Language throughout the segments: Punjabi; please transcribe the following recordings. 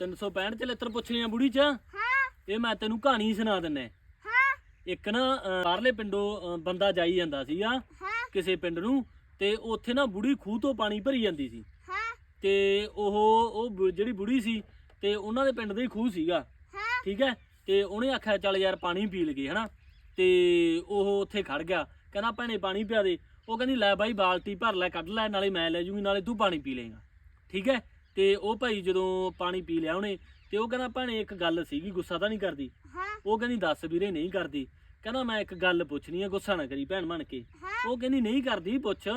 365 ਚਲਿੱਤਰ ਪੁੱਛਣੇ ਆ ਬੁੜੀ ਚ? ਹਾਂ। ਇਹ ਮੈਂ ਤੈਨੂੰ ਕਹਾਣੀ ਸੁਣਾ ਦਿੰਨਾ ਹਾਂ। ਇੱਕ ਨਾ ਅਹ, ਬਾਹਰਲੇ ਪਿੰਡੋਂ ਅਹ, ਬੰਦਾ ਜਾਈ ਜਾਂਦਾ ਸੀਗਾ ਹਾਂ। ਕਿਸੇ ਪਿੰਡ ਨੂੰ ਤੇ ਉੱਥੇ ਨਾ ਬੁੜੀ ਖੂਹ ਤੋਂ ਪਾਣੀ ਭਰੀ ਜਾਂਦੀ ਸੀ। ਹਾਂ। ਤੇ ਉਹ ਉਹ ਬੁ- ਜਿਹੜੀ ਬੁੜੀ ਸੀ ਤੇ ਉਹਨਾਂ ਦੇ ਪਿੰਡ ਦਾ ਹੀ ਖੂਹ ਸੀਗਾ। ਹਾਂ। ਠੀਕ ਹੈ? ਤੇ ਉਹਨੇ ਆਖਿਆ ਚੱਲ ਯਾਰ ਪਾਣੀ ਪੀ ਲਈਏ ਹਨਾ? ਤੇ ਉਹ ਉੱਥੇ ਖੜ ਗਿਆ। ਕਹਿੰਦਾ ਭੈਣੇ ਪਾਣੀ ਪਿਆ ਦੇ। ਉਹ ਕਹਿੰਦੀ ਲੈ ਬਾਈ ਬਾਲਟੀ ਭਰ ਲੈ ਕੱਢ ਲੈ ਨਾਲੇ ਮੈਂ ਲੈ ਜੂਗੀ ਨਾਲੇ ਤੂੰ ਪਾਣੀ ਪੀ ਲੇਗਾ ਠੀਕ ਹੈ? ਤੇ ਉਹ ਭਾਈ ਜਦੋਂ ਪਾਣੀ ਪੀ ਲਿਆ ਉਹਨੇ ਤੇ ਉਹ ਕਹਿੰਦਾ ਭੈਣੇ ਇੱਕ ਗੱਲ ਸੀਗੀ ਗੁੱਸਾ ਤਾਂ ਨਹੀਂ ਕਰਦੀ? ਹਾਂ। ਉਹ ਕਹਿੰਦੀ ਦੱਸ ਵੀਰੇ ਨਹੀਂ ਕਰਦੀ। ਕਹਿੰਦਾ ਮੈਂ ਇੱਕ ਗੱਲ ਪੁੱਛਣੀ ਆ ਗੁੱਸਾ ਨਾ ਕਰੀ ਭੈਣ ਬਣ ਕੇ। ਉਹ ਕਹਿੰਦੀ ਨਹੀਂ ਕਰਦੀ ਪੁੱਛ।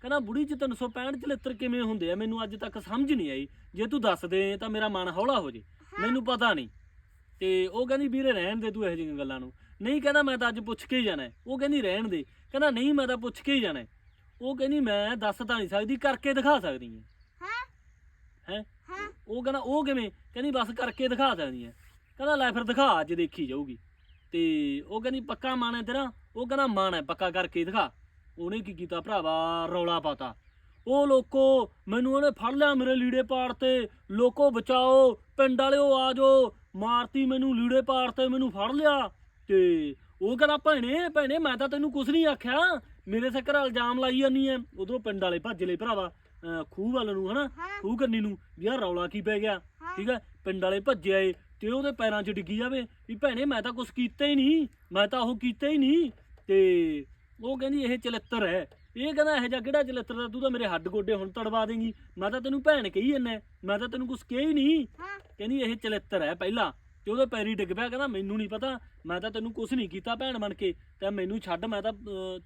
ਕਹਿੰਦਾ ਬੁੜੀ ਚ 365 ਚਲਿੱਤਰ ਕਿਵੇਂ ਹੁੰਦੇ ਆ? ਮੈਨੂੰ ਅੱਜ ਤੱਕ ਸਮਝ ਨਹੀਂ ਆਈ। ਜੇ ਤੂੰ ਦੱਸ ਦੇ ਤਾਂ ਮੇਰਾ ਮਨ ਹੌਲਾ ਹੋ ਜੇ। ਮੈਨੂੰ ਪਤਾ ਨਹੀਂ। ਤੇ ਉਹ ਕਹਿੰਦੀ ਵੀਰੇ ਰਹਿਣ ਦੇ ਤੂੰ ਇਹੋ ਜਿਹੀਆਂ ਗੱਲਾਂ ਨੂੰ। ਨਹੀਂ ਕਹਿੰਦਾ ਮੈਂ ਤਾਂ ਅੱਜ ਪੁੱਛ ਕੇ ਹੀ ਜਾਣਾ। ਉਹ ਕਹਿੰਦੀ ਰਹਿਣ ਦੇ। ਕਹਿੰਦਾ ਨਹੀਂ ਮੈਂ ਤਾਂ ਪੁੱਛ ਕੇ ਹੀ ਜਾਣਾ। ਉਹ ਕਹਿੰਦੀ ਮੈਂ ਦੱਸ ਤਾਂ ਨਹੀਂ ਸਕਦੀ ਕਰਕੇ ਦਿਖਾ ਸਕਦੀ ਹਾਂ। ਹੈ? ਉਹ ਕਹਿੰਦਾ ਉਹ ਕਿਵੇਂ? ਕਹਿੰਦੀ ਬਸ ਕਰਕੇ ਦਿਖਾ ਸਕਦੀ ਹੈ। ਕਹਿੰਦਾ ਲੈ ਫਿਰ ਦਿਖਾ ਅੱਜ ਦੇਖੀ ਜਾਊਗੀ। ਤੇ ਉਹ ਕਹਿੰਦੀ ਪੱਕਾ ਮਨ ਹੈ ਤੇਰਾ? ਉਹ ਕਹਿੰਦਾ ਮਨ ਹੈ ਪੱਕਾ ਕਰਕੇ ਦਿਖਾ। ਉਹਨੇ ਕੀ ਕੀਤਾ ਭਰਾਵਾ? ਰੌਲਾ ਪਾਤਾ। ਉਹ ਲੋਕੋ ਮੈਨੂੰ ਉਹਨੇ ਫੜ ਲਿਆ ਮੇਰੇ ਲੀੜੇ ਪਾੜ ਤੇ। ਲੋਕੋ ਬਚਾਓ ਪਿੰਡ ਵਾਲਿਓ ਆ ਜਾਓ। ਮਾਰਤੀ ਮੈਨੂੰ ਲੀੜੇ ਪਾੜ ਤੇ ਮੈਨੂੰ ਫੜ ਲਿਆ। ਤੇ ਉਹ ਕਹਿੰਦਾ ਭੈਣੇ ਭੈਣੇ ਮੈਂ ਤਾਂ ਤੈਨੂੰ ਕੁਝ ਨਹੀਂ ਆਖਿਆ। ਮੇਰੇ ਸਿਰ ਇਲਜ਼ਾਮ ਲਾਈ ਜਾਨੀ ਐ ਉਧਰੋਂ ਪਿੰਡ ਵਾਲੇ ਭੱਜ ਲਏ ਭਰਾਵਾ। ਅਹ ਖੂਹ ਵੱਲ ਨੂੰ ਹਨਾ? ਹਾਂ। ਖੂਹ ਕੰਨੀ ਨੂੰ ਵੀ ਆਹ ਰੌਲਾ ਕੀ ਪੈ ਗਿਆ? ਹਾਂ। ਠੀਕ ਹੈ ਪਿੰਡ ਵਾਲੇ ਭੱਜੇ ਆਏ ਤੇ ਉਹਦੇ ਪੈਰਾਂ 'ਚ ਡਿੱਗੀ ਜਾਵੇ। ਵੀ ਭੈਣੇ ਮੈਂ ਤਾਂ ਕੁਝ ਕੀਤਾ ਹੀ ਨਹੀਂ। ਮੈਂ ਤਾਂ ਉਹ ਕੀਤਾ ਹੀ ਨਹੀਂ। ਤੇ ਉਹ ਕਹਿੰਦੀ ਇਹ ਚਲਿੱਤਰ ਹੈ। ਇਹ ਕਹਿੰਦਾ ਇਹ ਜਿਹਾ ਕਿਹੜਾ ਚਲਿੱਤਰ ਦਾ ਤੂੰ ਤਾਂ ਮੇਰੇ ਹੱਡ ਗੋਡੇ ਹੁਣ ਤੜਵਾ ਦੇਂਗੀ। ਮੈਂ ਤਾਂ ਤੈਨੂੰ ਭੈਣ ਕਹੀ ਜੰਨਾ ਮੈਂ ਤਾਂ ਤੈਨੂੰ ਕੁਝ ਕਿਹਾ ਹੀ ਨਹੀਂ। ਹਾਂ। ਕਹਿੰਦੀ ਇਹ ਚਲਿੱਤਰ ਹੈ ਪਹਿਲਾਂ। ਤੇ ਉਹਦੇ ਪੈਰੀ ਡਿੱਗ ਪਿਆ ਕਹਿੰਦਾ ਮੈਨੂੰ ਨਹੀਂ ਪਤਾ ਮੈਂ ਤਾਂ ਤੈਨੂੰ ਕੁਝ ਨਹੀਂ ਕੀਤਾ ਭੈਣ ਬਣ ਕੇ ਤੇ ਮੈਨੂੰ ਛੱਡ ਮੈਂ ਤਾਂ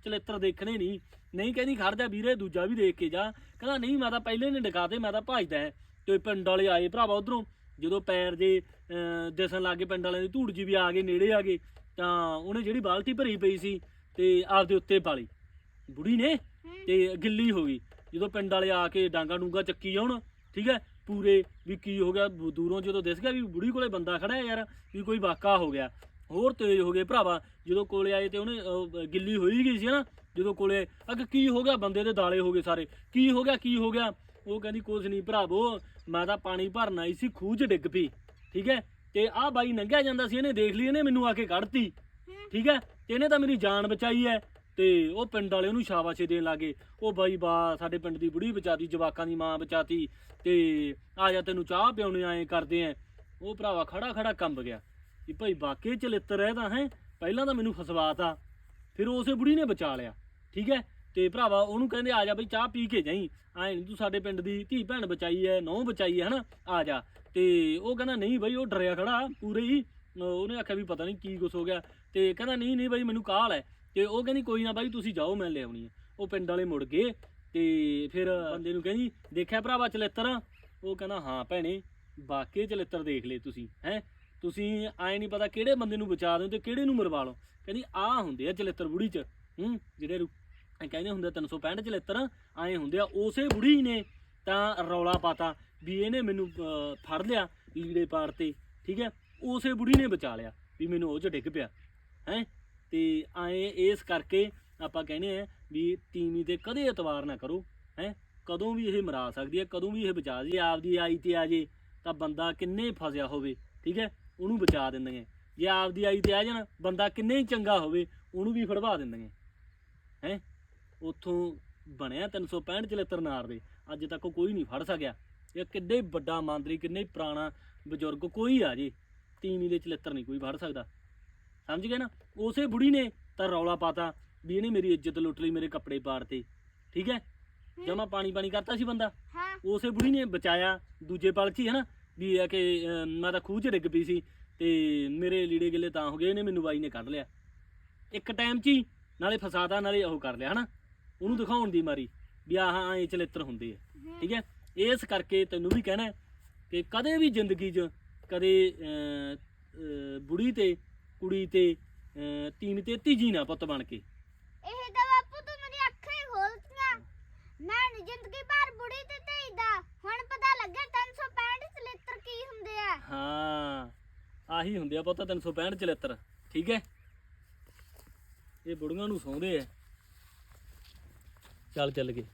ਚਲੇਤਰ ਦੇਖਣੇ ਨਹੀਂ ਨਹੀਂ ਕਹਿੰਦੀ ਖੜ ਜਾ ਵੀਰੇ ਦੂਜਾ ਵੀ ਦੇਖ ਕੇ ਜਾ। ਕਹਿੰਦਾ ਨਹੀਂ ਮੈਂ ਤਾਂ ਪਹਿਲੇ ਨੇ ਡਿਕਾਤੇ ਮੈਂ ਤਾਂ ਭੱਜਦਾ ਹੈ। ਤੇ ਪਿੰਡ ਵਾਲੇ ਆਏ ਭਰਾਵਾ ਉਧਰੋਂ ਜਦੋਂ ਪੈਰ ਦੇ ਅਹ, ਦਿਸਣ ਲੱਗੇ ਪਿੰਡ ਵਾਲਿਆਂ ਦੀ ਧੂੜ ਜੀ ਵੀ ਆ ਗਏ ਨੇੜੇ ਆ ਗਏ ਤਾਂ ਉਹਨੇ ਜਿਹੜੀ ਬਾਲਟੀ ਭਰੀ ਪਈ ਸੀ ਤੇ ਆਪਦੇ ਉੱਤੇ ਪਾਲੀ ਬੁੜੀ ਨੇ ਹੂੰ ਤੇ ਗਿੱਲੀ ਹੋ ਗਈ। ਜਦੋਂ ਪਿੰਡ ਵਾਲੇ ਆ ਕੇ ਡਾਂਗਾ ਡੂੰਗਾ ਚੱਕੀ ਜਾਣ ਠੀਕ ਹੈ ਪੂਰੇ ਵੀ ਕੀ ਹੋ ਗਿਆ ਦੂਰੋਂ ਜਦੋਂ ਦਿਸ ਗਿਆ ਵੀ ਬੁੜੀ ਕੋਲੇ ਬੰਦਾ ਖੜਾ ਹੈ ਯਾਰ ਵੀ ਕੋਈ ਵਾਕਾ ਹੋ ਗਿਆ। ਹੋਰ ਤੇਜ਼ ਹੋ ਗਏ ਭਰਾਵਾ ਜਦੋਂ ਕੋਲੇ ਆਏ ਤੇ ਉਹਨੇ ਗਿੱਲੀ ਹੋਈ ਗਈ ਸੀ ਨਾ ਜਦੋਂ ਕੋਲੇ ਅਗ ਕੀ ਹੋ ਗਿਆ ਬੰਦੇ ਦੇ ਦਾਲੇ ਹੋ ਗਏ ਸਾਰੇ। ਕੀ ਹੋ ਗਿਆ ਕੀ ਹੋ ਗਿਆ? ਉਹ ਕਹਿੰਦੀ ਕੁਝ ਨਹੀਂ ਭਰਾਵੋ ਮੈਂ ਤਾਂ ਪਾਣੀ ਭਰਨ ਆਈ ਸੀ ਖੂਹ 'ਚ ਡਿੱਗ ਪਈ ਠੀਕ ਹੈ? ਤੇ ਆਹ ਬਾਈ ਲੰਘਿਆ ਜਾਂਦਾ ਸੀ ਇਹਨੇ ਦੇਖ ਲਈ ਇਹਨੇ ਮੈਨੂੰ ਆ ਕੇ ਕੱਢਤੀ ਠੀਕ ਹੈ? ਤੇ ਇਹਨੇ ਤਾਂ ਮੇਰੀ ਜਾਨ ਬਚਾਈ ਹੈ। ਤੇ ਉਹ ਪਿੰਡ ਵਾਲੇ ਉਹਨੂੰ ਸ਼ਾਬਾਸ਼ੇ ਦੇਣ ਲੱਗੇ। ਉਹ ਬਾਈ ਬਾ, ਸਾਡੇ ਪਿੰਡ ਦੀ ਬੁੜੀ ਬਚਾਤੀ, ਜਵਾਕਾਂ ਦੀ ਮਾਂ ਬਚਾਤੀ ਤੇ ਆ ਜਾ ਤੈਨੂੰ ਚਾਹ ਪਿਉਣੇ ਆਏ ਕਰਦੇ ਆ ਉਹ ਭਰਾਵਾ ਖੜਾ ਖੜਾ ਕੰਬ ਗਿਆ ਕਿ ਭਾਈ ਵਾਕਈ ਚਲਿੱਤਰ ਹੈ ਤਾਂ ਹੈ, ਪਹਿਲਾਂ ਤਾਂ ਮੈਨੂੰ ਫਸਵਾਤਾ। ਫਿਰ ਉਸੇ ਬੁੜੀ ਨੇ ਬਚਾ ਲਿਆ, ਠੀਕ ਹੈ ਤੇ ਭਰਾਵਾ ਉਹਨੂੰ ਕਹਿੰਦੇ ਆ ਜਾ ਬਈ ਚਾਹ ਪੀ ਕੇ ਜਾਈ। ਐ ਨਹੀਂ ਤੂੰ ਸਾਡੇ ਪਿੰਡ ਦੀ ਧੀ ਭੈਣ ਬਚਾਈ ਐ ਨੌ ਬਚਾਈ ਐ, ਹਨਾ? ਆ ਜਾ। ਤੇ ਉਹ ਕਹਿੰਦਾ, ਨਹੀਂ ਬਈ, ਉਹ ਡਰਿਆ ਖੜਾ ਪੂਰੇ ਹੀ। ਉਹਨੇ ਆਖਿਆ ਵੀ ਪਤਾ ਨਹੀਂ ਕੀ ਕੁਛ ਹੋ ਗਿਆ ਤੇ ਕਹਿੰਦਾ ਨਹੀਂ ਨਹੀਂ ਬਾਈ, ਮੈਨੂੰ ਕਾਹਲ ਹੈ। ਤੇ ਉਹ ਕਹਿੰਦੀ ਕੋਈ ਨਾ ਬਾਈ, ਤੁਸੀਂ ਜਾਓ, ਮੈਂ ਲੈ ਆਉਣੀ ਹੈ। ਉਹ ਪਿੰਡ ਵਾਲੇ ਮੁੜ ਗਏ ਤੇ ਫਿਰ ਬੰਦੇ ਨੂੰ ਕਹਿੰਦੀ, ਦੇਖਿਆ ਭਰਾਵਾ ਚਲਿੱਤਰ? ਉਹ ਕਹਿੰਦਾ, ਹਾਂ ਭੈਣੇ ਬਾਕੀ ਚਲਿੱਤਰ ਦੇਖ ਲਏ ਤੁਸੀਂ, ਹੈ? ਤੁਸੀਂ ਐ ਨਹੀਂ ਪਤਾ ਕਿਹੜੇ ਬੰਦੇ ਨੂੰ ਬਚਾ ਦਿਓ ਤੇ ਕਿਹੜੇ ਨੂੰ ਮਰਵਾ ਲਓ। ਕਹਿੰਦੀ, ਆਹ ਹੁੰਦੇ ਆ ਚਲਿੱਤਰ ਬੁੜੀ ਚ, ਹੂੰ, ਜਿਹੜੇ ਰੂ- ਕਹਿੰਦੇ ਹੁੰਦੇ ਆ 365 ਚਲਿੱਤਰ ਐ ਹੁੰਦੇ ਆ, ਉਸੇ ਬੁੜੀ ਨੇ ਤਾਂ ਰੌਲਾ ਪਾਤਾ ਵੀ ਇਹਨੇ ਮੈਨੂੰ ਫੜ ਲਿਆ ਲੀੜੇ ਪਾੜ ਤੇ, ਠੀਕ ਹੈ? ਉਸੇ ਬੁੜੀ ਨੇ ਬਚਾ ਲਿਆ ਵੀ ਮੈਨੂੰ ਉਹ ਚ ਡਿੱਗ ਪਿਆ, ਹੈ? ਤੇ ਐ ਇਸ ਕਰਕੇ ਆਪਾਂ ਕਹਿੰਦੇ ਆ ਵੀ ਤੀਵੀਂ ਤੇ ਕਦੇ ਇਤਵਾਰ ਨਾ ਕਰੋ, ਹੈ? ਕਦੋਂ ਵੀ ਇਹ ਮਰਾ ਸਕਦੀ ਹੈ, ਕਦੋਂ ਵੀ ਇਹ ਬਚਾ ਜੇ ਆਪਦੀ ਆਈ ਤੇ ਆ ਜੇ ਤਾਂ ਬੰਦਾ ਕਿੰਨੇ ਫਸਿਆ ਹੋਵੇ, ਠੀਕ ਹੈ? ਉਹਨੂੰ ਬਚਾ ਦਿੰਦੀਆਂ। ਜੇ ਆਪਦੀ ਆਈ ਤੇ ਆ ਜਾਣ, ਬੰਦਾ ਕਿੰਨੇ ਹੀ ਚੰਗਾ ਹੋਵੇ, ਉਹਨੂੰ ਵੀ ਫੜਵਾ ਦਿੰਦੇ ਹੈ? ਉਥੋਂ ਬਣਿਆ 365 ਚਲਿੱਤਰ ਨਾਰ ਦੇ, ਅੱਜ ਤੱਕ ਕੋਈ ਨਹੀਂ ਫੜ ਸਕਿਆ। ਇਹ ਕਿੱਡੇ ਵੱਡਾ ਮੰਤਰੀ ਕਿੰਨੇ ਪੁਰਾਣਾ ਬਜ਼ੁਰਗ ਕੋਈ ਆ ਜੇ। ਤੀਵੀਂ ਦੇ ਚਲਿੱਤਰ ਨਹੀਂ ਕੋਈ ਫੜ ਸਕਦਾ। ਸਮਝ ਗਏ ਨਾ? ਉਸੇ ਬੁੜੀ ਨੇ ਤਾਂ ਰੌਲਾ ਪਾਤਾ ਵੀ ਇਹਨੇ ਮੇਰੀ ਇੱਜ਼ਤ ਲੁੱਟ ਲਈ ਮੇਰੇ ਕੱਪੜੇ ਪਾੜਤੇ ਠੀਕ ਹੈ? ਜਮਾ ਪਾਣੀ ਪਾਣੀ ਕਰਤਾ ਸੀ ਬੰਦਾ। ਹਾਂ। ਉਸੇ ਬੁੜੀ ਨੇ ਬਚਾਇਆ ਦੂਜੇ ਪਲ 'ਚ ਹੀ ਹਨਾ? ਵੀ ਇਹ ਕਿ ਅਮ, ਮੈਂ ਤਾਂ ਖੂਹ 'ਚ ਡਿੱਗ ਪਈ ਸੀ ਤੇ ਮੇਰੇ ਲੀੜੇ ਗਿੱਲੇ ਤਾਂ ਹੋ ਗਏ ਇਹਨੇ ਮੈਨੂੰ ਬਾਈ ਨੇ ਕੱਢ ਲਿਆ। ਇੱਕ ਟਾਈਮ 'ਚ ਹੀ ਨਾਲੇ ਫਸਾਦਾ ਨਾਲੇ ਉਹ ਕਰ ਲਿਆ ਹਨਾ? ਉਹਨੂੰ ਦਿਖਾਉਣ ਦੀ ਮਾਰੀ ਵੀ ਆਹ ਐ ਚਲਿੱਤਰ ਹੁੰਦੇ ਆ। ਠੀਕ ਹੈ? ਇਸ ਕਰਕੇ ਤੈਨੂੰ ਵੀ ਕਹਿਣਾ ਹੈ ਕਿ ਕਦੇ ਵੀ ਜ਼ਿੰਦਗੀ 'ਚ ਕਦੇ ਬੁੜੀ ਤੇ ਕੁੜੀ ਤੇ ਤੀਵੀਂ ਤੇ ਤੀਜੀ ਨਾ ਪੁੱਤ ਬਣ ਕੇ। ਇਹ ਤਾਂ ਬਾਪੂ ਤੂੰ ਮੇਰੀ ਅੱਖਾਂ ਹੀ ਖੋਲਤੀਆਂ। ਮੈਂ ਨੀ ਜ਼ਿੰਦਗੀ ਭਰ ਬੁੜੀ ਤੇ ਧੀਦਾ। ਹੁਣ ਪਤਾ ਲੱਗਿਆ 365 ਚਲਿੱਤਰ ਕੀ ਹੁੰਦੇ ਆ। ਹਾਂ ਆਹੀ ਹੁੰਦੇ ਆ ਪੁੱਤ 365 ਚਲਿੱਤਰ ਠੀਕ ਹੈ? ਇਹ ਬੁੜੀਆਂ ਨੂੰ ਸੌਂਦੇ ਆ। ਚੱਲ ਚੱਲ ਗਏ।